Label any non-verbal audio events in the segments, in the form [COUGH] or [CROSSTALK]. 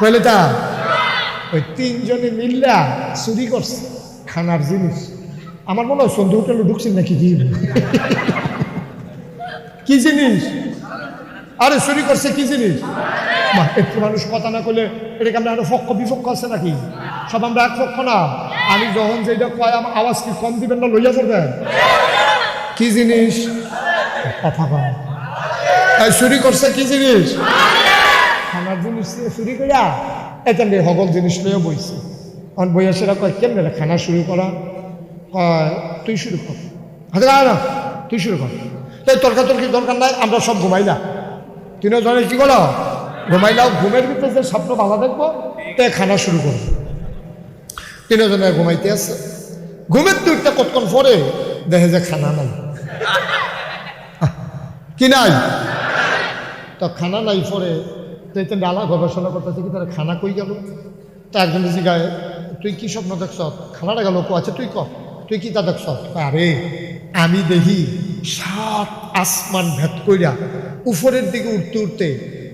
কইলে তা ওই তিনজনে মিল্লা চুরি করছে খানার জিনিস। আমার মনে হয় সন্ধু হোটেলে ঢুকছেন নাকি কি? কি জিনিস? আরে, চুরি করছে কি জিনিস? একটু মানুষ কথা না করলে এটাকে আমরা আরও পক্ষ বিপক্ষ আছে নাকি? সব আমরা এক পক্ষ না। আমি যখন যেটা কয়, আমার আওয়াজ কি কম দিবেন না লইয়া পড়বেন কি জিনিস? কথা কয়। চুরি করছে কি জিনিস? খানার জিনিস চুরি করিয়া এটা নিয়ে হগল জিনিস লইয়া বইছে। অন বইয়া কয়, কেমনে খানা শুরু করা? কয়, তুই শুরু কর। হাতে না তুই শুরু কর। এই তর্কাতর্কি দরকার নাই, আমরা সব ঘুমাইলা তিনজনে কি করো ঘুমাইলাও ঘুমের ভিতরে যে স্বপ্ন ভালো দেখব তাই খানা শুরু করব। তিনজনে ঘুমাইতে আছে। ঘুমের দুইটা কতক্ষণ পরে দেখে যে খানা নাই। কি নাই? তো খানা নাই পরে তো ডালা গবেষণা করতেছে কি তারা খানা কই গেল? তা একজন জিগায় তুই কি স্বপ্ন দেখছ? খানাটা গেল আছে তুই ক? তুই কি তা দেখছ? আরে, আমি দেখি সাত আসমান ভেদ কইরা উপরের দিকে উঠতে উঠতে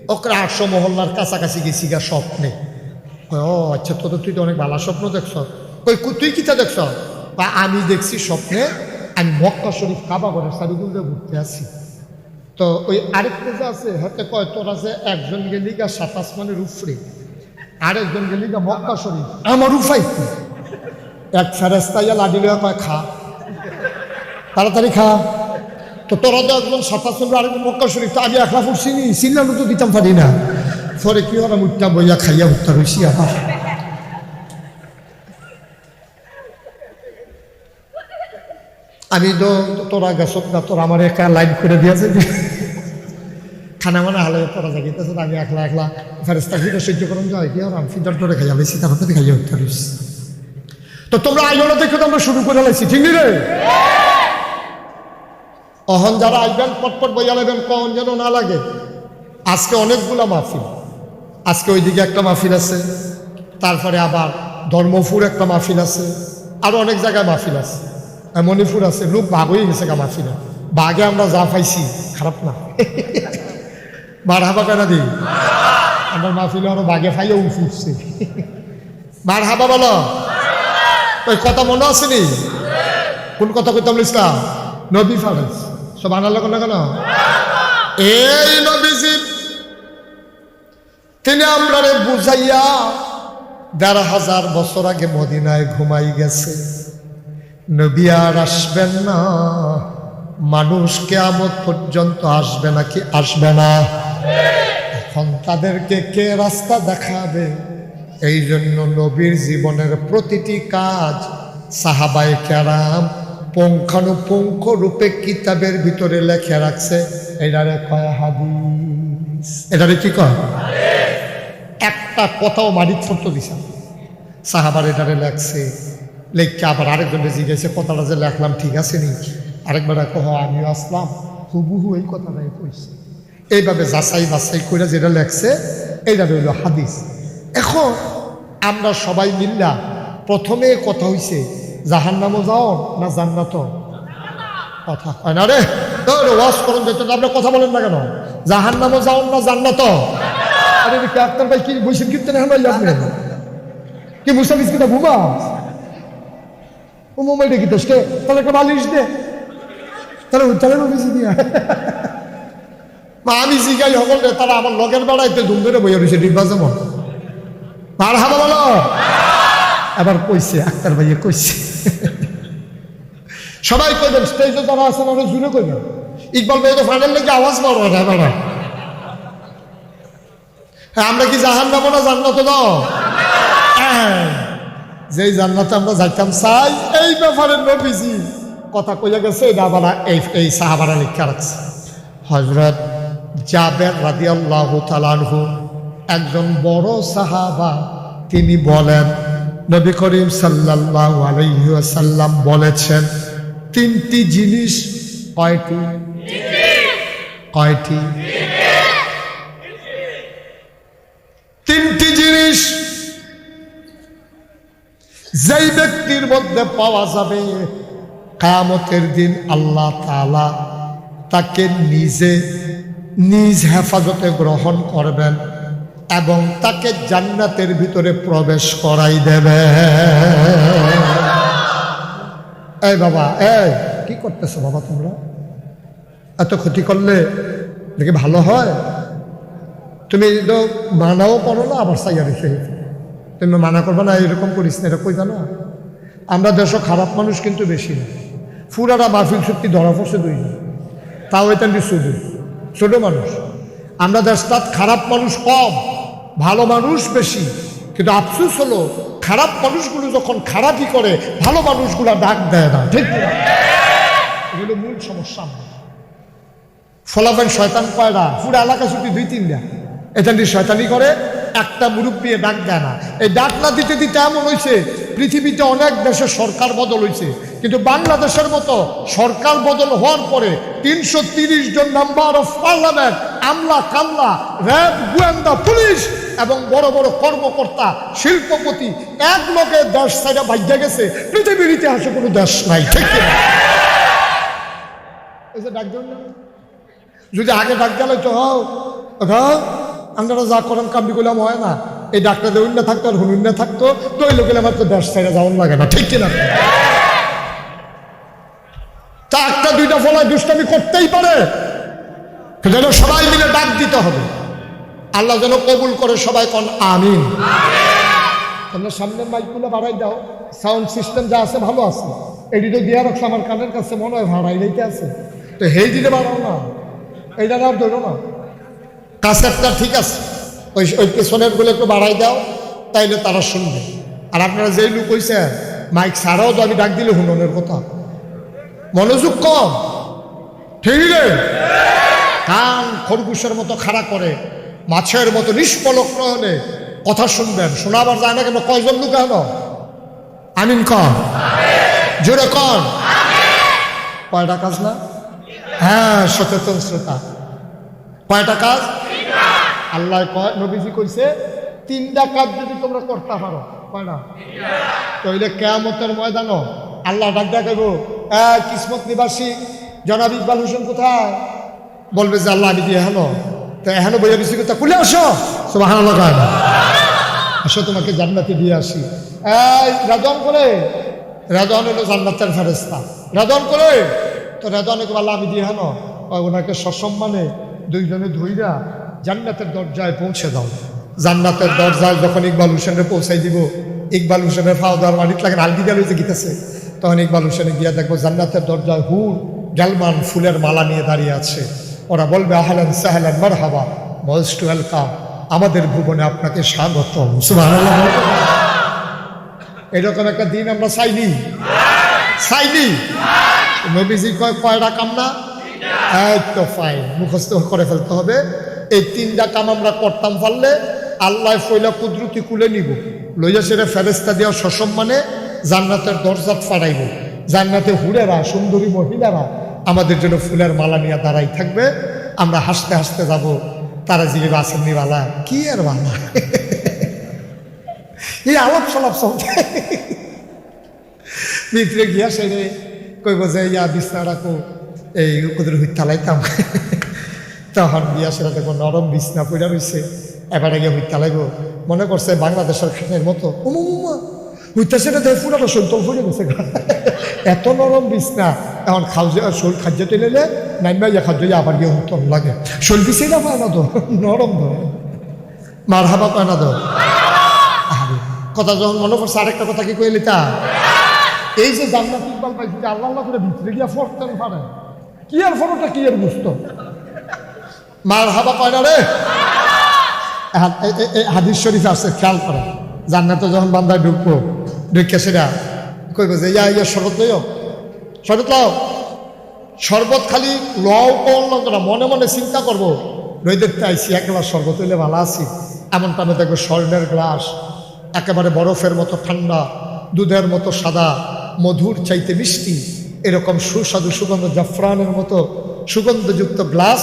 ওকরা আটশো মহল্লার কাছাকাছি গেছি গা স্বপ্নে। ও আচ্ছা তো তুই তো অনেক ভালো স্বপ্ন দেখছ। কই তুই কি তা দেখছ? বা আমি দেখছি স্বপ্নে আমি মক্কা শরীফ কাবা করে সারিগুল ঘুরতে আসি তো ওই আরেকটা যে আছে, হাতে কয়, তোর আছে একজন গেলি গা সাত আসমানের উফরে, আরেকজন গেলি গা মক্কা শরীফ। আমার উফাই। এক ফেরেস্তাইয়া লইয়া কয়, খা। তাড়াতাড়ি খা। তো তোরা তো একজন সাত আসমান আরেকজন মক্কা শরীফ, তো আমি একলা ফুটছি নি সিল্লানো তো দিতাম পারি না। পরে কি হলাম উঠটা বইয়া খাইয়া উঠতে রয়েছি আবার। আমি তো তোরা গেছ না, তোরা আমার একা লাইন করে দিয়েছে খানা মানে হালে তোরা জাগিতেছে আমি একলা একলা ফেরেস্তা ফিরে সহ্য করুন যায় কি আর আমি ফিদার ধরে খাইয়া লাইছি তাড়াতাড়ি খাইয়া উঠতে রয়েছি তো তোমরা আইলো দেখে তো আমরা শুরু করে লাইছি, ঠিক রে? অহন যারা আইবেন, পটপট বইয়া লাইবেন, কখন যেন না লাগে। আজকে অনেকগুলা মাহফিল। আজকে ওইদিকে একটা মাহফিল আছে, তারপরে আবার ধর্মপুর একটা মাহফিল আছে আরও অনেক জায়গায় মাহফিল আছে। আর মণিপুর আছে, লোক হয়ে গেছে গা মাহফিলে বাঘে আমরা যা পাইছি, খারাপ না। হাবা কেনা দিই। আমার মাহফিলে আরও বাঘে ফাইয়া উঠে উঠছে হাবা বলো। ওই কথা মনে আছে নি? কোন কথা কইতাম ইসলাম নবী ফারেস সব আনার লোক না? কেন এই নবীজি, তিনি আমরা বুঝাইয়া দেড় হাজার বছর আগে মদিনায় ঘুমাই গেছে। নবী আর আসবেন না। মানুষ কেয়ামত পর্যন্ত আসবে নাকি আসবে না? এখন তাদেরকে কে রাস্তা দেখাবে? এই জন্য নবীর জীবনের প্রতিটি কাজ সাহাবাই কেরাম পুঙ্খানুপুঙ্খ রূপে কিতাবের ভিতরে লেখে রাখছে। এটারে কয় হাদিস। এটারে কি কয়? একটা কথাও মারি ছোট্ট দিছে সাহাবার এটারে লেখছে লেখকে আবার আরেকজনে জিজ্ঞেসে কথাটা যে লেখলাম ঠিক আছে নি? আরেকবার কহ, আমিও আসলাম। হুবুহু এই কথাটাই কইছে। এইভাবে যাচাই বাছাই করে যেটা লেখছে, এইটা রইল হাদিস। এখন আমরা সবাই মিল্লা, প্রথমে কথা হইছে জাহান নামও যাও না জান্নাত কথা হয় না রে? ওয়াশ করুন যেত আপনি কথা বলেন না কেন? জাহান নামও যাও না জান্নাত আরে কি আক্তার ভাই কি বৈশের কীর্তন? এখন আপনি? কি মুসাফিস কিনা ঘুমা ও মোবাইল কি তোকে তাহলে একটা বালিশ দে। তাহলে আমি তারা আমার লগের বেড়াইতে ধুম ধরে বইয়া রয়েছে আর বলো। এবার কইছে আক্তার কইছে। সবাই স্টেজে যারা জুড়ে ইকবাল ভাই তো ফাইনাল লেগে আওয়াজ বড় হয় বেড়া হ্যাঁ। আমরা কি জাহান নামো না জান্নাত দাও হ্যাঁ, যেই জান্নাতে আমরা যাইতাম, চাই এই ব্যাপারে নবীজি কথা কইয়া গেছে, এটা আবার এই এই সাহাবারা লিখা রাখছে। হজরত জাবের রাদি আল্লাহ তালানহু একজন বড় সাহাবা, তিনি বলেন, নবী করিম সাল্লাল্লাহু আলাইহি ওয়াসাল্লাম বলেছেন, তিনটি জিনিস কয়টি? কয়টি? যেই ব্যক্তির মধ্যে পাওয়া যাবে কামতের দিন আল্লাহ তালা তাকে নিজে, নিজ হেফাজতে গ্রহণ করবেন এবং তাকে জান্নাতের ভিতরে প্রবেশ করাই দেবে। এই বাবা, এই, কি করতেছো বাবা তোমরা? এত ক্ষতি করলে দেখে ভালো হয়? তুমি তো মানাও করো না, আবার সাইয়া রেখে তুমি মানা করবে না, এরকম করিস না এটা কইবা না আমরা দেশ খারাপ মানুষ কিন্তু বেশি না। ফুরারা মাহফিল সত্যি ধরা পড়ছে দুই তাও এটা শুধু। ছোট মানুষ। আমরা দেশ দেশটাত খারাপ মানুষ কম, ভালো মানুষ বেশি। কিন্তু আফসুস হলো, খারাপ মানুষগুলো যখন খারাপই করে, ভালো মানুষগুলো ডাক দেয় না, ঠিক না এগুলো মূল সমস্যা। ফলাফল শয়তান কয়টা পুরো এলাকা ছুটি দুই তিনটা। এটা শয়তানি করে, একটা মুরব্বী ডাক দেয় না। এই ডাক না দিতে দিতে এমন হয়েছে পৃথিবীতে অনেক দেশে সরকার বদল হয়েছে কিন্তু বাংলাদেশের মতো সরকার বদল হওয়ার পরে তিনশো তিরিশ জন নাম্বার অফ পার্লামেন্ট আমলা কামলা, র্যাব, গোয়েন্দা, পুলিশ এবং বড় বড় কর্মকর্তা, শিল্পপতি, এক লোকে দেশ সাইডে ভাগ্যে গেছে। পৃথিবীর ইতিহাসে কোনো দেশ নাই, ঠিক যদি আগে ডাক গেলে তো হও আপনারা যা করেন কামড়ি করলাম হয় না। এই ডাক্তার দেউন না থাকতো আর হুনুন না থাকতো। তো ওই লোকের আমার তো দেশ ছেড়ে যাওয়ার লাগে না। ঠিক কিনা? তা একটা দুইটা ফলায় দুষ্টামি করতেই পারে। যেন সবাই মিলে ডাক দিতে হবে। আল্লাহ যেন কবুল করে সবাই কন, আমিন। তোমরা সামনের মাইকগুলো বাড়াই দাও। সাউন্ড সিস্টেম যা আছে ভালো আছে। এডিটো দিয়ে রাখছে, আমার কানের কাছে মনে হয় ভাড়াই রেখে আছে। তো হেই দিতে বাড়াও না। এইটা আর ধরো না। কাছেরটা ঠিক আছে? ওই ওই পেছনেরগুলো একটু বাড়াই দাও, তাইলে তারা শুনবে। আর আপনারা যেই লোক হইছে মাইক ছাড়াও তো আমি ডাক দিলে হুননের কথা। মনোযোগ কম। ঠিক কান খরগোশের মতো খাড়া করে, মাছের মতো নিষ্পলক হলে কথা শুনবেন। শোনাবার যায় না কেন? কয়জন লোক কেন আমিন কন জোরে কন কয়টা কাজ না? হ্যাঁ সচেতন শ্রোতা। কয়টা কাজ? আল্লাহ কয়, নবীজি কইছে, তিনটা কাজ যদি তোমরা করতে পারো। কয়টা তাইলে কেয়ামতের ময়দানও আল্লাহ ডাক দেখাইব কিসমত নিবাসী, জনাব ইকবাল হোসেন কোথায়? বলবে যে, আল্লাহ, আমি দিয়ে হেন তা এহেন বইয়া দিছি তা খুলে আসো। সব হানা না। আসো, তোমাকে জান্নাতে দিয়ে আসি। রাজন করে রাজন হলো জান্নাতের ফেরেস্তা রাজন করে তো রাজন রাজনে আল্লাহ, আমি দিয়ে হেন ওনাকে সসম্মানে দুইজনে ধইরা জান্নাতের দরজায় পৌঁছে দাও। জান্নাতের দরজায় যখন ইকবাল হোসেনের পৌঁছাই দিব, ইকবাল হোসেনের ফাও মালিক লাগে গেল যে গীতাছে। তখন ইকবাল হোসেনে গিয়া দেখব জান্নাতের দরজায় হুর, গ্যালমান ফুলের মালা নিয়ে দাঁড়িয়ে আছে। ওরা বলবে, আহলান সাহলান মার হাবা মোস্ট ওয়েলকাম আমাদের ভুবনে আপনাকে স্বাগত এরকম একটা দিন আমরা চাইনি? চাইনি? নবীজি কয় কয়টা কাম না এই তো ফাইন মুখস্থ করে ফেলতে হবে। এই তিনটা কাম আমরা করতাম পারলে আল্লাহ ফইলা কুদরতি কুলে নিব। লইয়া সেটা ফেরেস্তা দেওয়া সসম্মানে জান্নাতের দরজাত ফাড়াইব। জান্নাতে হুড়েরা সুন্দরী মহিলারা আমাদের জন্য ফুলের মালা নিয়ে দাঁড়াই থাকবে। আমরা হাসতে হাসতে যাব। তারা জিবে আসেননি বালা? কি আর বালা? [LAUGHS] এই আলাপ সালাপ চলছে। [LAUGHS] ভিতরে গিয়া সেরে কইব যে, ইয়া বিছনা রাখো, এই কুদুর হুইতালাইতাম [LAUGHS] তখন গিয়া সেটা দেখো নরম বিছনা পড়া রয়েছে এবারে গিয়ে হুইতালাইব মনে করছে বাংলাদেশের খানের মতো উমুমা হুইতা সেটা দেখে পুরাটা সন্তল ফুটে গেছে। এত নরম বিছনা। এখন খাওয়া শোল খাদ্য টেলে নাইমা ইয়া খাদ্য আবার গিয়ে হুতন লাগে। শোল বিছে না পায় না তো? নরম ধরে মার হাবা পায় না তো? কথা যখন মনে করছে আরেকটা কথা কি কইলি তা? এই যে জান্নাত ইকবাল পাইছি আল্লাহ আল্লাহ করে ভিতরে গিয়া ফরতেন পারে। কি আর ফটোটা কি আর বুঝতো? মার হাবা কয় না রে? হাদিস শরীফ আছে, খেয়াল করে জান্নাতে যখন বান্দায় ঢুকবো, ঢুকে সেটা কইব যে, ইয়া ইয়া শরৎ লইও। শরৎ লও। শরবত খালি লও করলাম না, মনে মনে চিন্তা করব রইদেরতে আইসি এক গ্লাস শরবত হইলে ভালো আছি। এমন টামে দেখব স্বর্ণের গ্লাস, একেবারে বরফের মতো ঠান্ডা, দুধের মতো সাদা, মধুর চাইতে মিষ্টি, এরকম সুস্বাদু সুগন্ধ, জাফরানের মতো সুগন্ধযুক্ত গ্লাস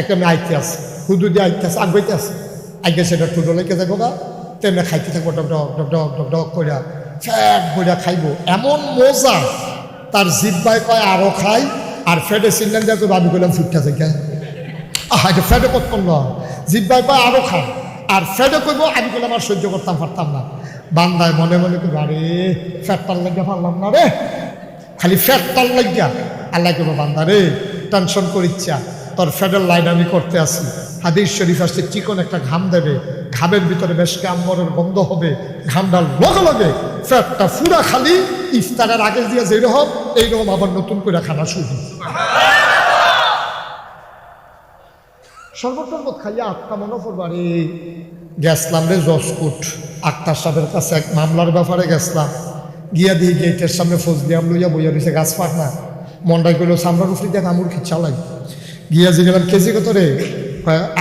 একটা আইতে আছে। হুদু দিয়ে আইতে আছে, আগাইতে আছে। আগে সেটা টুটো লেগে যাব গা, তেমনি খাইতে থাকব, ডক ডক ডক ডক ডক ডক কইরা, ফ্যাট বইরা খাইবো। এমন মজা, তার জিব্বায় কয় আরও খাই, আর ফেটে সিনলেন দিয়ে তো ভাবি করলাম ফুটটা থেকে আহা, এটা ফেটে কত করল জিব্বায় কয় আরও খাই, আর ফেটে কইব, আমি কইলাম, আর সহ্য করতাম, পারতাম না। বান্দায় মনে মনে কইব, আরে ফ্যাটটার লাগিয়া পারলাম না রে। খালি ফ্যাটটার লাগিয়া, আল্লাহ কইব, বান্দা রে টেনশন করিচ্ছা তোর ফেডের লাইন আমি করতে আসি হাদিস শরীফ আসছে চিকন একটা ঘাম দেবে? ঘামের ভিতরে বেশ কামরের গন্ধ হবে ঘামটার লগে লগে ফ্যাটটা ফুরা খালি, ইফতারের আগে দিয়ে যেরকম এইরকম আবার নতুন করে খানা শুরু সর্বটর্বত খাইয়া আটটা মনে পড়বারে গেছলাম রে জসকুট আক্তার সাহেবের কাছে এক মামলার ব্যাপারে গেছলাম গিয়া দিয়ে গেটের সামনে ফোজ লইয়া বইয়া রয়েছে গাছ পাক না। মন্ডাই করল সামরার উফরি দেখ আমুর খিচ্ছা লাই গিয়া যে কেজি কত রে?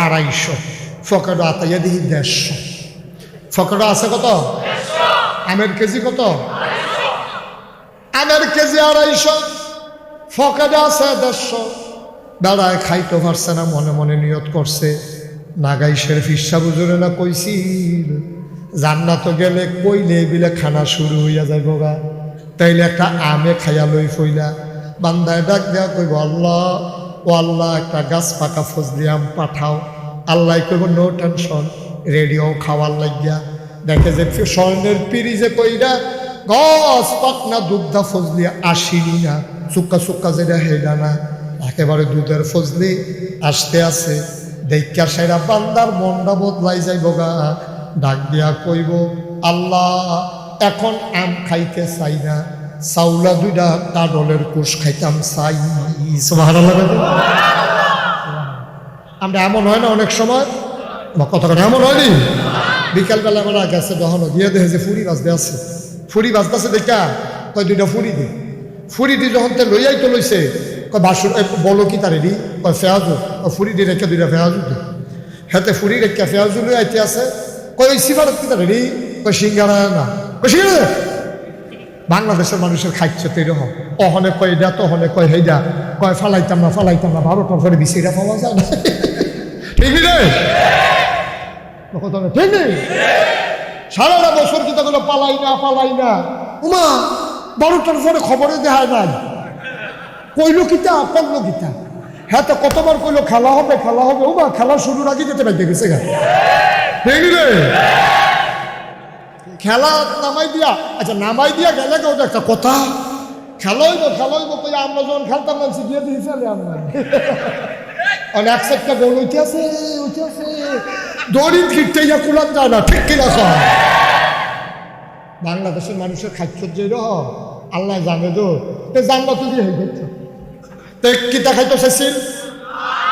আড়াইশো। ফকাডো আতাইয়া দিই দেড়শো। ফকাডো আছে কত? আমের কেজি কত? আমের কেজি আড়াইশো। ফকাডো আছে দেড়শো। দাঁড়ায় খাইতে পারছে না, মনে মনে নিয়ত করছে। নাগাই শেরফ ইসা বুজুরে না কইছিল, জান্নাত গেলে কইলে বিলে খানা শুরু হইয়া যাইব গা। তাইলে একটা আমে খাইয়া লই ফইলা। বান্দায় ডাক দেয়া কইব, আল্লাহ ও আল্লাহ, একটা গাছ পাকা ফজলি আম পাঠাও। আল্লাহ কইব নো টেনশন রেডিও খাওয়ার লাগিয়া। দেখে যে স্বর্ণের পিড়ি যে কইরা, গছ পাকনা দুগ্ধা ফজলি আসিনি না, সুক্কা সুক্কা যেটা হেডা না। একেবারে দুধের ফজলি আসতে আছে। দেখা সেরা বান্দার মনটা বদলাই যাইব গা। ডাক দিয়া কইব, আল্লাহ, এখন আম খাইতে চাই না। চাউলা দুইটা কাডলের কুশ খাইতাম চাই। আমরা এমন হয় না অনেক সময়? কথা এমন হয়নি? বিকালবেলা আমরা গেছে যখন দিয়ে দেখে যে ফুরি বাজতে আছে। ফুরি বাজতেছে দেখা, কয় দুইটা ফুরি দি? ফুরি দি যখন তে লইয়াই তো লইছে, কয় বাসুর বলো কি তারে দি? কয় ফেয়াজু। ফুরি দি রেখে দুইটা ফেয়াজু দি। হেতে ফুরি রেখে ফেয়াজু লই আছে। কয় ওই সিফারত কি তারে দি? কয় সিঙ্গারা না। কয় সিঙ্গারা? বাংলাদেশের মানুষের খাইছে তো এরকম। অহনে কয় এটা তহনে কয় হেইডা কয় ফালাইতাম না ফালাইতাম না বারোটার পরে বিসিটা পাওয়া যায় না। ঠিক রে? কথা না, ঠিক নেই সারাটা বছর কি তখন পালাই না পালাই না? উমা বারোটার পরে খবরে দেখায় নাই। কইলো কিতা করল কিতা? হ্যাঁ তো কতবার কইলো খেলা হবে খেলা হবে। উমা খেলা শুরুর আগে যেতে পাইতে গেছে গা। ঠিক রে? খেলা নামাই দিয়া আচ্ছা নামাই দিয়া গেলে কেউ একটা কথা? খেলা হইব খেলা হইব কই আমরা যখন খেলতাম না দিয়ে দিয়ে ফেলে আমরা। আর এক সাইডটা গোল উঠে আছে উঠে দড়ি ফিরতে ইয়া কুলান যায় না ঠিক কিনা সব বাংলাদেশের মানুষের খাদ্য যে রহ আল্লাহ জানে তো তে জানলা তো দিয়ে হয়ে গেছে তে কিতা খাইতে চাইছিল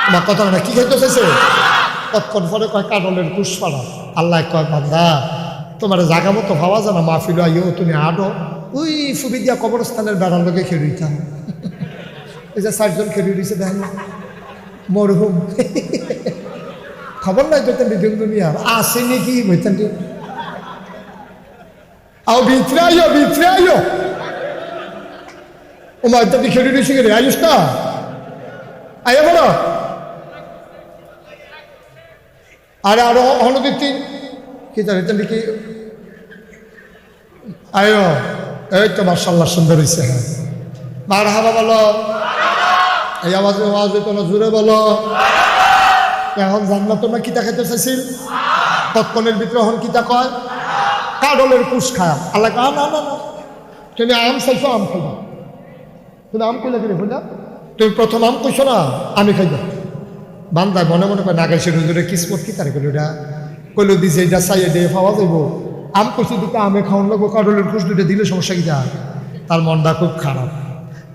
আমার কথা না কি খাইতে চাইছে কতক্ষণ পরে কয় কাডলের পুষ্পাড়া আল্লাহ কয়, বান্দা তোমার জাগা মতো ভাবা জানা মাহফিল আইও তুমি আডো ওই ফুবি দিয়া কবরস্থানের বেড়ার লোকে খেয়ে দিতাম এই যে চারজন খেয়ে দিয়েছে দেখেন। না? মরহুম। খবর নাই তো তেমনি দিন দুনিয়ার আছে নাকি? বইতেন আও ভিতরে ও মা তুমি খেলে দিয়েছি রে আয়ুষ না? আইও বলো। আরে আরও কি জানি তেমনি কি আয়ো এই তো মার্শাল্লাহ সুন্দর হয়েছে হ্যাঁ। মার হাবা বলো। এই আওয়াজে আওয়াজ হইতো না জুড়ে বলো। এখন জানলা তোমরা কিতা খাইতে চাইছিল? তৎক্ষণের ভিতরে হন কিতা কয়? কাডলের কুশ খায়। আল্লাহ কয়, না না তুমি আম চাইছো আম খাইবা। তুমি আম কইলা কিনে বুঝলা তুমি প্রথম আম কইছো না আমি খাইবা। বান্দায় মনে মনে কয় নাগেশের হুজুরে কিসমত কি তারে কইল এটা কইল, দিছে, এটা দিয়ে পাওয়া যাইব। আম কইছি, দুটো আমে খাওয়ান লাগবো কাডলের কুশ দুটো দিলে সমস্যা কি যা তার মনটা খুব খারাপ।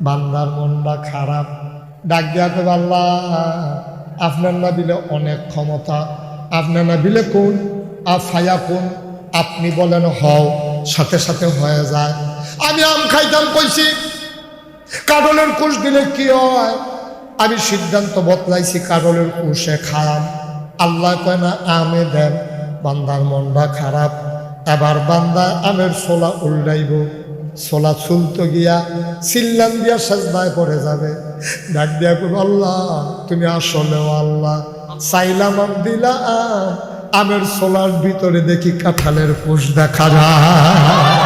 বান্দার মনটা খারাপ। ডাক দেওয়া কবে আল্লাহ, আপনার না দিলে অনেক ক্ষমতা। আপনার না দিলে কোন? আফায়া কোন? আপনি বলেন, হও, সাথে সাথে হয়ে যায়। আমি আম খাইতাম, কইছি কাডলের কুশ দিলে কি হয়? আমি সিদ্ধান্ত বদলাইছি কাডলের কুশে খারাপ আল্লাহ কয়, না, আমে দেন। বান্দার মনটা খারাপ। এবার বান্দা আমের সোলা উল্টাইব। সোলা চুলতো গিয়া সিল্লান দিয়া সাজদায় পড়ে যাবে। ডাক দিয়া কইব, আল্লাহ, তুমি আসলেও আল্লাহ। চাইলাম দিলা আম আমের সোলার ভিতরে দেখি কাঁঠালের পোষ দেখা যায়।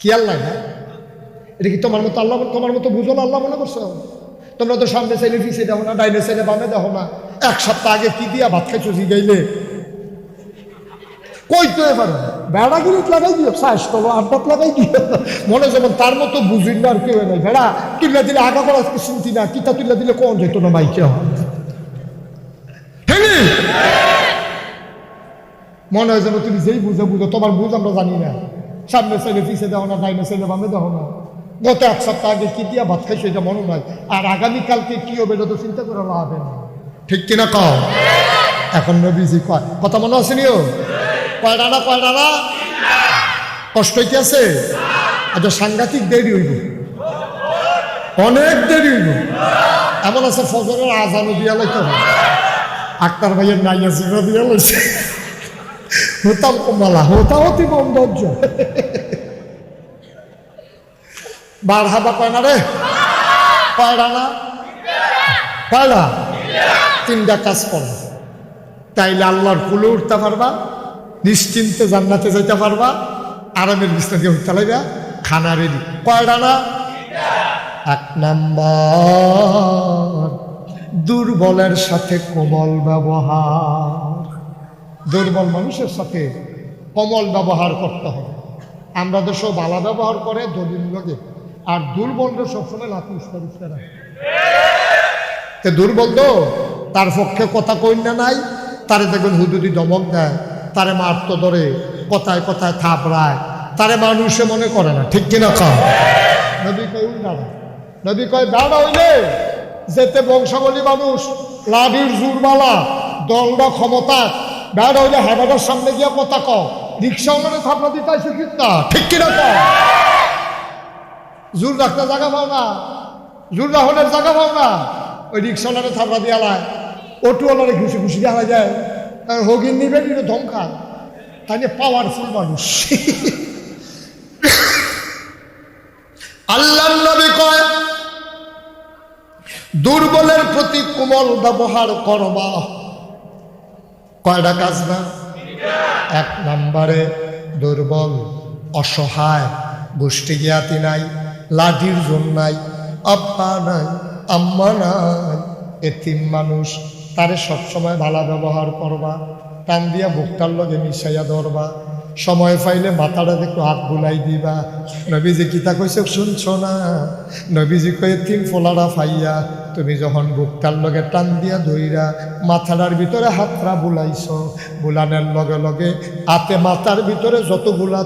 কি আল্লাহ এটা কি তোমার মতো আল্লাহ, তোমার মতো বুঝো আল্লাহ মনে করছ? তোমরা তো সামনে চাইলে পিছিয়ে দেখো না, ডাইনে চাইলে বামে দেখো না। এক সপ্তাহ আগে কি দিয়া ভাত খাইছো জিগাইলে কই তো এবার? বেড়া গিরিত লাগাই দিও শ্বাস করো আড্ডাত লাগাই দিও। মনে যেমন তার মতো বুঝিন না আর কেউ নাই। ভেড়া তুললা দিলে আগা করা শুনতি না কিতা তুললা দিলে কোন যেত না মাইকে মনে হয় যেন তুমি যেই বুঝে বুঝো তোমার বুঝ আমরা জানি না। সামনে সাইডে পিছিয়ে দেওয়া না ডাইনে সাইডে বামে দেওয়া না। গত এক সপ্তাহ আগে কি দিয়া ভাত খাইছো এটা মনে নয় আর আগামীকালকে কি হবে এটা তো চিন্তা করে লাভ হবে না ঠিক কিনা কও? এখন নবীজি কয়, কথা মনে আসেনিও কয় ডানা কয় ডানা? কষ্ট কি আছে? আচ্ছা সাংঘাতিক দেরি হইব। অনেক দেরি হইব। এমন আছে ফজরের আজানও দিয়া লাইতে হবে। আক্তার ভাইয়ের নাইয়া জিরো দিয়া লইছে। হতাম কমালা হতা হতি বন্ধর্য বার হাবা কয় না রে? কয়ডা না? কয়ডা তিনটা কাজ করো। তাইলে আল্লাহর কুলে উঠতে পারবা, নিশ্চিন্তে জান্নাতে যাইতে পারবা, আরামের বিছনা দিয়ে উঠতে লাগবে, খানা রেডি কয়ডা না? এক নাম্বার, দুর্বলের সাথে কোমল ব্যবহার। দুর্বল মানুষের সাথে কমল ব্যবহার করতে হবে। আমরা তো সব বালা ব্যবহার করে, দলিল লগে। আর দুর্বলরা সবসময় উস্তা উস্তা রাখে। দুর্বল তো? তার পক্ষে কথা কই না নাই। তারে দেখবেন হুদুদি দমক দেয়। তারে মারত ধরে, কথায় কথায় থাপড়ায়। তারে মানুষে মনে করে না, ঠিক কিনা কম নবী কয় না। নবী কয় বেড়া হইলে যেতে বংশাবলী মানুষ, লাঠির জুরবালা দলটা ক্ষমতা বেড়া হইলে হেবাটার সামনে গিয়া কথা ক রিক্সাওয়ালারে থাপড়া দিতে আইসে ঠিক না, ঠিক কিনা কম জোর রাখতে জায়গা পাও না, জোর রাহনের জায়গা পাও না। ওই রিক্সাওয়ালারে থাপড়া দিয়া লায়। অটোওয়ালারে ঘুষি ঘুষি দেওয়া যায়। হগিন নিবে নিবে ধমকা। তাই পাওয়ারফুল মানুষ। আল্লাহ নবী কয়, দুর্বলের প্রতি কোমল ব্যবহার করবা। কয়টা কাজ না? এক নম্বরে, দুর্বল, অসহায়, গোষ্ঠী জ্ঞাতি নাই, লাঠির জোন নাই, আব্বা নাই, আম্মা নাই, এতিম মানুষ তারে সবসময় ভালা ব্যবহার করবা, টান দিয়া বুকটার লগে মিশাইয়া ধরবা। সময় পাইলে মাথাটা একটু হাত বুলাই দিবা। নবীজি কিতা কইছে? শুনছ না? নবীজি কয়ে, তিন ফোলারা ফাইয়া তুমি যখন বুকটার লগে টান দিয়া ধইরা মাথাটার ভিতরে হাতরা বুলাইছ, বুলানের লগে লগে হাতে মাথার ভিতরে যতগুলা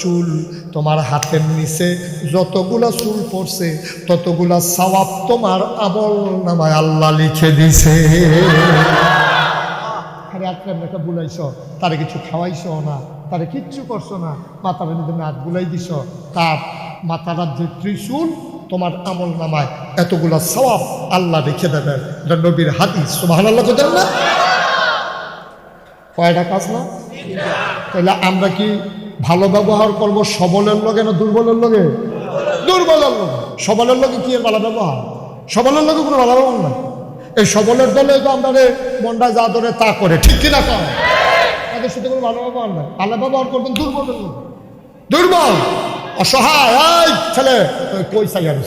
চুল, তোমার হাতের নিচে যতগুলা চুল পড়ছে, ততগুলা সওয়াব তোমার আমল নামায় আল্লাহ লিখে দিছে। আরে আজকে একটা বুলাইছ, তারে কিছু খাওয়াইছ না, তারে কিচ্ছু করছ না, মাথার মধ্যে তুমি হাত বুলাই দিছ, তার মাথার যে ত্রিশূল তোমার আমল নামায় এতগুলা সওয়াব আল্লাহ রেখে দেবেন। নবীর হাদিস। সুবহান আল্লাহ কোথায় না? কয়টা কাজ না? তাহলে আমরা কি ভালো ব্যবহার করব সবলের লগে না দুর্বলের লগে? দুর্বলের লগে। সবলের লগে কি ভালো ব্যবহার? সবলের লগে কোনো ভালো ব্যবহার নাই। এই সবলের দলে তো আমরা মনটা যা ধরে তা করে। ঠিক কিনা কম তাদের সাথে কোনো ভালো ব্যবহার নাই। ভালো ব্যবহার করবেন দুর্বলের লগে। দুর্বল! অসহায় ছেলে কই চাই আর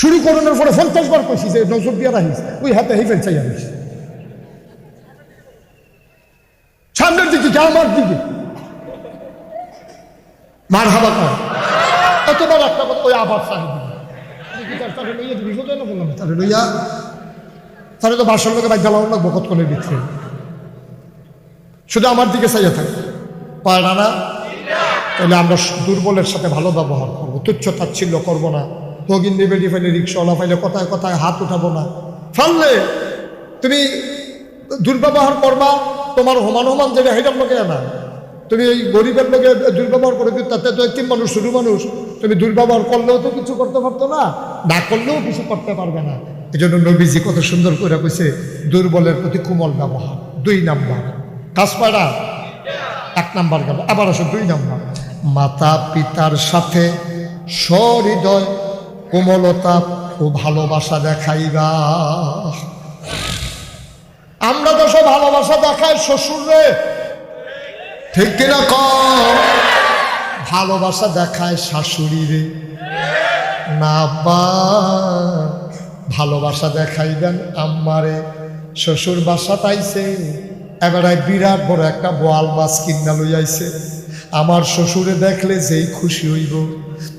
শুরু করানোর পরে পঞ্চাশ বার কইছি যে নজর দিয়ে রাখিস, ওই হাতে হেফেল চাই আনিস সামনের দিকে আমার দিকে। মার হাবা কর। এতবার একটা কথা, ওই আবার না বললাম লইয়া। তারে তো জ্বালানো ভিতরে শুধু আমার দিকে চাইয়া থাকে। পায় না না তাহলে আমরা দুর্বলের সাথে ভালো ব্যবহার করব। তুচ্ছ তাচ্ছিল্য করব না। ভগিন বেডি ফেলে রিক্সাওয়ালা ফাইলে কথায় কথায় হাত উঠাবো না। ফাললে, তুমি দুর্ব্যবহার করবা, তোমার সমান সমান জায়গায় হেঁটার লোকে না তুমি এই গরিবের লোকে দুর্ব্যবহার করে তাতে তো একটি মানুষ শুরু মানুষ। তুমি দুর্ব্যবহার করলেও তো কিছু করতে পারতো না না করলেও কিছু করতে পারবে না। এই জন্য নবীজি কত সুন্দর করে কইছে, দুর্বলের প্রতি কোমল ব্যবহার। দুই নাম্বার। কাজপাড়া এক নাম্বার গেল, আবার আসো দুই নাম্বার। মাতা পিতার সাথে সহৃদয়, কোমলতা ও ভালোবাসা দেখাইবা। আমরা তো সব ভালোবাসা দেখাই শ্বশুরে ঠিক কিনা কম ভালোবাসা দেখায় শাশুড়ি রে। না ভালোবাসা দেখাইবেন আম্মারে। শ্বশুর বাসা তাইছে এবারে বিরাট বড় একটা বোয়াল মাছ কিনা লইয়াইছে আমার শ্বশুরে দেখলে যেই খুশি হইব,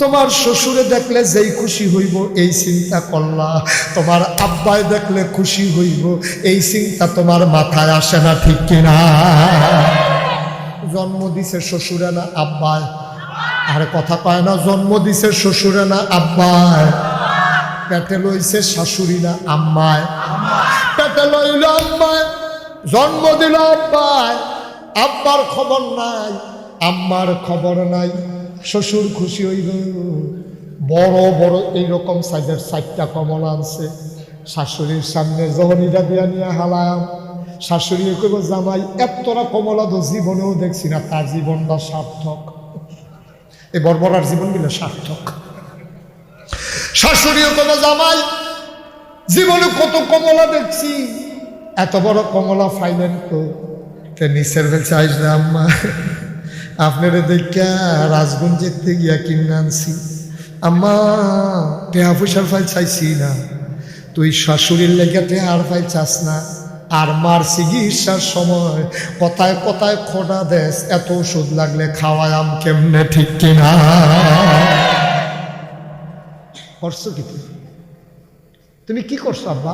তোমার শ্বশুরে দেখলে যেই খুশি হইব, এই চিন্তা করলা। তোমার আব্বায় দেখলে খুশি হইব, এই চিন্তা তোমার মাথায় আসে না, ঠিক কিনা? জন্ম দিছে শ্বশুরে না আব্বায় আর কথা পায় না, জন্ম দিছে শ্বশুরে না আব্বায় পেটে লইছে শাশুড়ি না আম্মায় পেটে লইল আম্মায় জন্ম দিল আব্বায় আব্বার খবর নাই, আম্মার খবর নাই। শ্বশুর খুশি হইল। বড় বড় এইরকম সাইজের চারটা কমল আনছে। শাশুড়ির সামনে জহনিটা দিয়া নিয়ে হালাম। শাশুড়ি কইব, জামাই, এতটা কমলা তো জীবনেও দেখছি না তার জীবনটা সার্থক। এই বর্বরার জীবনগুলো সার্থক। শাশুড়িও কোনো জামাই, জীবনে কত কমলা দেখছি। এত বড় কমলা ফাইলেন তো নিচের বেলছে আইস না আম্মা। আপনারা দেখা রাজগঞ্জের থেকে গিয়া কিনে আনছি। আম্মা টেহা পয়সার ফাইল চাইছি না। তুই শাশুড়ির লেগে টেহার ফাইল চাস না। আর মার চিকিৎসার সময় কথায় কথায় খোটা দেশ এত ওষুধ লাগলে খাওয়ায় আম কেমনে ঠিক কিনা? করছ কি তুমি কি করছ আব্বা?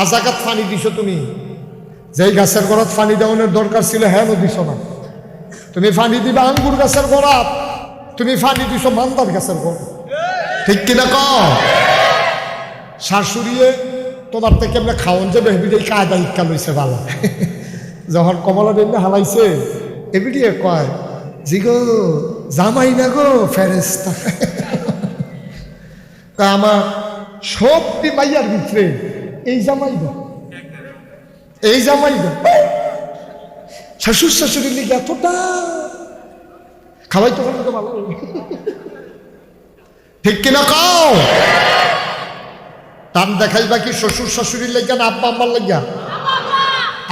আজাকাত ফানি দিছো তুমি। যেই গাছের গড়াত ফানি দেওয়ানোর দরকার ছিল হ্যাঁ দিছ না। তুমি ফানি দিবা আঙ্গুর গাছের গড়াত। তুমি ফানি দিছো মান্দার গাছের গড় ঠিক কিনা ক শাশুড়িয়ে তোমার থেকে এমনি খাওয়ান যে বেহবিডে কায়দা শিক্ষা লইছে ভালো যখন কমলা বেমনে হালাইছে এবিডিয়ে কয় জি গো জামাই না গো ফেরেস্তা আমার সবটি মাইয়ার ভিতরে এই জামাই দাও এই জামাই দাও শাশুর শাশুড়ি লিগে এতটা খাওয়াই তো তো ভালো ঠিক কিনা খাও টান দেখাইবা কি শ্বশুর শাশুড়ির লেগা না আব্বা আম্মার লেগা?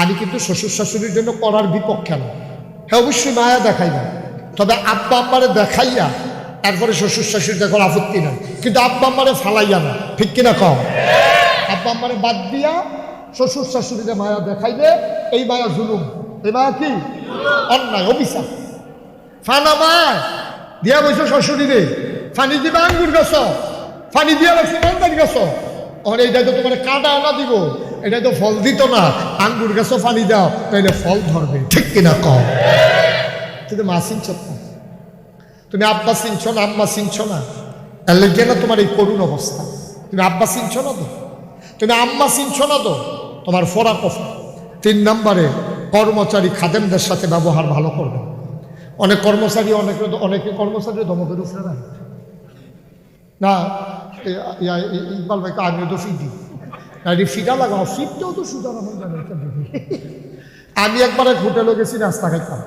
আমি কিন্তু শ্বশুর শাশুড়ির জন্য করার বিপক্ষে না। হ্যাঁ অবশ্যই মায়া দেখাইবা। তবে আব্বা আম্মারে দেখাইয়া তারপরে শ্বশুর শাশুড়ি দেখার আপত্তি নাই। কিন্তু আব্বা আম্মারে ফালাইয়া না। ঠিক কিনা কম আব্বা আম্মারে বাদ দিয়া শ্বশুর শাশুড়িরে মায়া দেখাইবে, এই মায়া জুলুম। এই মায়া কি? অন্যায় অভিশাপ ফানা মায়, দিয়া বসে শ্বশুরিরে ফানি দিবা আঙ্গুর গাছ। ফানি দিয়া রাখছি মান্দার গাছ। ওর এইটা তো তোমার কাটা আনা দিব। এটা তো ফল দিত না। আঙ্গুর গাছও ফানি দাও, তাইলে ফল ধরবে। ঠিক কিনা কম কিন্তু মা চিনছ তুমি আব্বা চিনছ না, আম্মা চিনছ না? এর লেগে না তোমার এই করুণ অবস্থা? তুমি আব্বা চিনছ না তো? তুমি আম্মা চিনছ না তো? তোমার ফোরা কফা। তিন নম্বরে, কর্মচারী খাদেমদের সাথে ব্যবহার ভালো করবে। অনেক কর্মচারী, অনেকে অনেকে কর্মচারী ধমকের উপরে না ই- ইকবাল ভাইকে আমিও তো ফিট দিই। না ফিটা লাগানো ফিটটাও তো সুদার আমার আমি একবার এক হোটেলে গেছি, নাস্তা খাইতাম।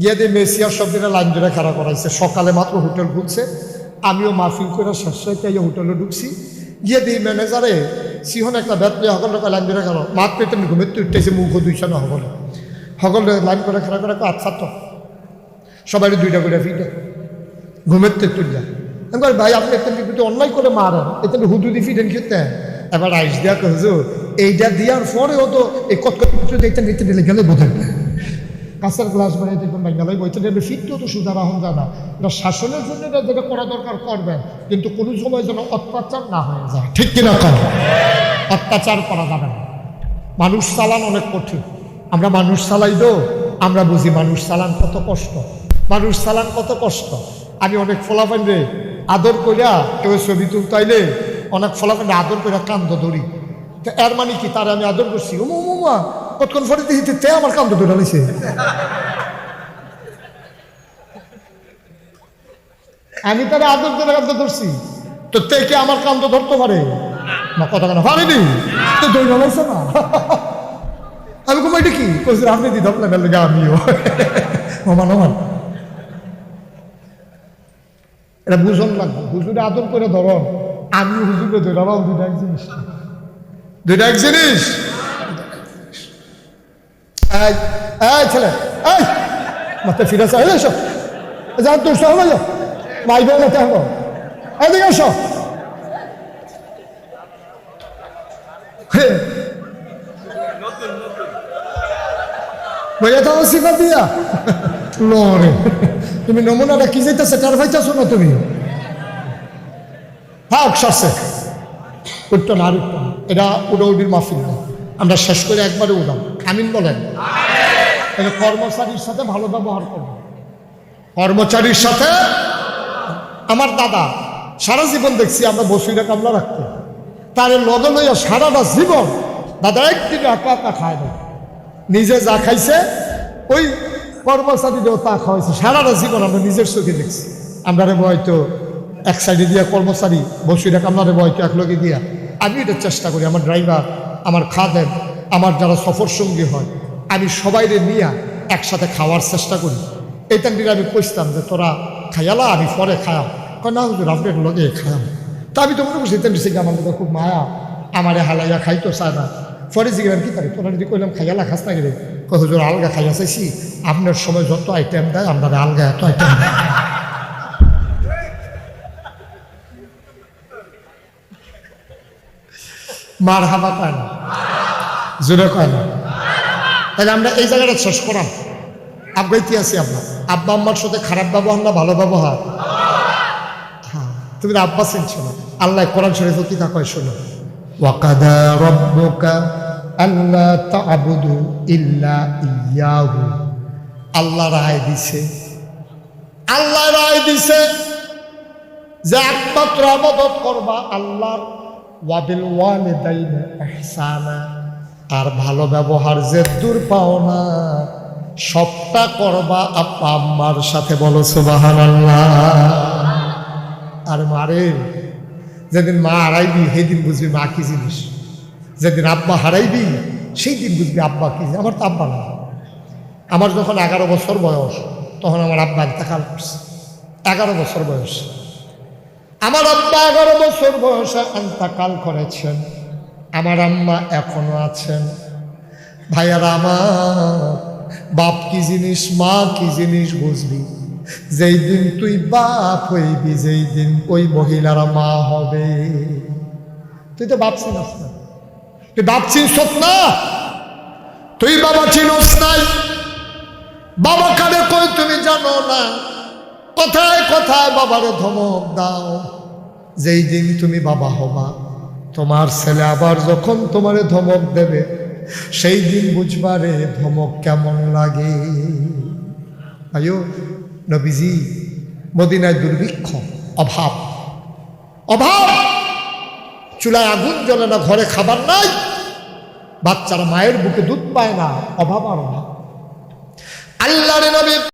গিয়ে দিয়ে মেসিয়ার সব দিনে লাইন ধরে খাড়া করাইছে। সকালে মাত্র হোটেল খুলছে। আমিও মাফিং করে শেষে হোটেলে ঢুকছি। গিয়ে দিই ম্যানেজারে সিহন একটা ব্যাট নিয়ে সকল লাইন ধরে গেল। মাত পেতে ঘুমের তো উঠতেছে মুখ দুইশো না সকলে। সকলে লাইন করে খাড়া করে আচ্ছা তো। সবাই দুইটা করে ফিটে ঘুমের তো আমি কই, ভাই আপনি একটা কিন্তু অন্যায় করে মারেন। এটা হুদুদি ফিটেন খেতে এবার আইস দিয়া কহজো এইটা দিয়ার পরেও তো এই কত কত কিছু দেখতে নিতে দিলে গেলে বোধ হয়? কাঁচের গ্লাস বানিয়ে দেখবেন বাঙ্গালাই বইতে দেবে ফিটও তো সুদার আহম জানা এটা শাসনের জন্য এটা যেটা করা দরকার করবেন, কিন্তু কোনো সময় যেন অত্যাচার না হয়ে যায়। ঠিক কিনা কর অত্যাচার করা যাবে না। মানুষ চালান অনেক কঠিন। আমরা মানুষ চালাই দো আমরা বুঝি মানুষ চালান কত কষ্ট। মানুষ চালান কত কষ্ট। আমি অনেক ফলাফান রে, আদর করিয়া কেউ ছবি তুলতাইলে অনেক ফলাফান আদর করিয়া কান্দ ধরি। তো এর মানে কি? তার আমি আদর করছি। ও মা কতক্ষণ ফলে দিতে, তে আমার কান্দ ধরে লাইছে আমি তার আদর ধরে কান্দ ধরছি। তো তে কি আমার কান্দ ধরতে পারে? না, কথা কেন? তো না আমি কম এটা কি? আপনি আপনার লেগে আমিও। Oman Oman. এটা বুঝন লাগবে। হুজুরে আদর করে ধরো। আমি হুজুরে দুইটা এক জিনিস। দুইটা এক জিনিস? এই এই ছেলে, এই মাথা ফিরে আসা এসো। যা তোর সহ যাও ভাই বোন এতে হব। এদিকে এসো। বইয়া দাও সিফা দিয়া। লরে তুমি নমুনাটা কি যাইতেছে টার ভাইতেছো না তুমি? থাক সরছে। উঠতো না আর এটা উডৌডির মাহফিল। না আমরা শেষ করে একবারে উঠাম আমিন বলেন। কর্মচারীর সাথে ভালো ব্যবহার করব। কর্মচারীর সাথে আমার দাদা, সারা জীবন দেখছি আমরা বসুইরা কামলা রাখতে। তার লগে লইয়া সারাটা জীবন দাদা একদিন একা একা খায় না নিজে যা খাইছে, ওই কর্মচারীরাও তা খাওয়াইছে। সারাটা জীবন আমরা নিজের চোখে দেখছি। আমরা হয়তো এক সাইডে দিয়া কর্মচারী বসুইরা কামলারে হয়তো এক লগে দিয়া। আমি এটা চেষ্টা করি, আমার ড্রাইভার আমার খাদেন আমার যারা সফর সঙ্গী হয়, আমি সবাইরে নিয়ে একসাথে খাওয়ার চেষ্টা করি। এই টাইমটিতে আমি কইতাম যে, তোরা খাইয়ালা, আমি পরে খায়াম না হুজুর, আপনি একটু লগে খায়াম তা আমি তো মনে করছি তেমনি সে আমার মধ্যে খুব মায়া, আমারে হালাইয়া খাইতো চায় না। পরে জিগলাম কি করে তোরা যদি কইলাম খাইয়ালা খাস না গেলে হুজুর, আলগা খাইয়া চাইছি, আপনার সময় যত আইটেম দেয় আমরা আলগা এত আইটেম দেয়। মার হাবা কয় না? জোরে কয় না। তাহলে আমরা এই জায়গাটা শেষ করাম আবগাইতে আছি আপনার আব্বা আম্মার সাথে খারাপ ব্যবহার না ভালো ব্যবহার? হ্যাঁ তুমি আব্বা চিনছো না। আল্লাহ কোরআন শরীফ কি তা কয় শোনো। ওয়াকাদা রব্বুকা আল্লাহ তা'বুদু ইল্লা ইয়াহু। আল্লাহ রায় দিছে। আল্লাহ রায় দিছে যে একমাত্র আবাদত করবা আল্লাহর ওয়াবিল ওয়ালিদাইনে ইহসানা। আর ভালো ব্যবহার যে দূর পাও না, সবটা করবা আপা আম্মার সাথে বলো সুবাহান আর মারে, যেদিন মা হারাইবি সেদিন বুঝবি মা কি জিনিস। যেদিন আব্বা হারাইবি সেই দিন বুঝবি আব্বা কি আমার তো আব্বা না আমার যখন এগারো বছর বয়স, তখন আমার আব্বা ইন্তেকাল করছে। এগারো বছর বয়স। আমার আব্বা এগারো বছর বয়সে আন্তাকাল করেছেন। আমার আম্মা এখনও আছেন। ভাইয়ারা আমার, বাপ কি জিনিস, মা কি জিনিস বুঝবি? যেই দিন তুই বাপ হইবি, যেই দিন ওই মহিলারা মা হবে। তুই তো বাপ চিনস না। তুই বাপ চিনস না? তুই বাবা চিনস নাই? বাবা কারে কই তুমি জানো না? কথায় কথায় বাবার ধমক দাও। যেই দিন তুমি বাবা হবা তোমার ছেলে আবার যখন তোমারে ধমক দেবে, সেই দিন বুঝবারে ধমক কেমন লাগে। আয়ো, নবীজি, মদিনায় দুর্ভিক্ষ, অভাব। অভাব! চুলায় আগুন জ্বলে না, ঘরে খাবার নাই। বাচ্চারা মায়ের বুকে দুধ পায় না, অভাব আর অভাব। আল্লাহরে নবী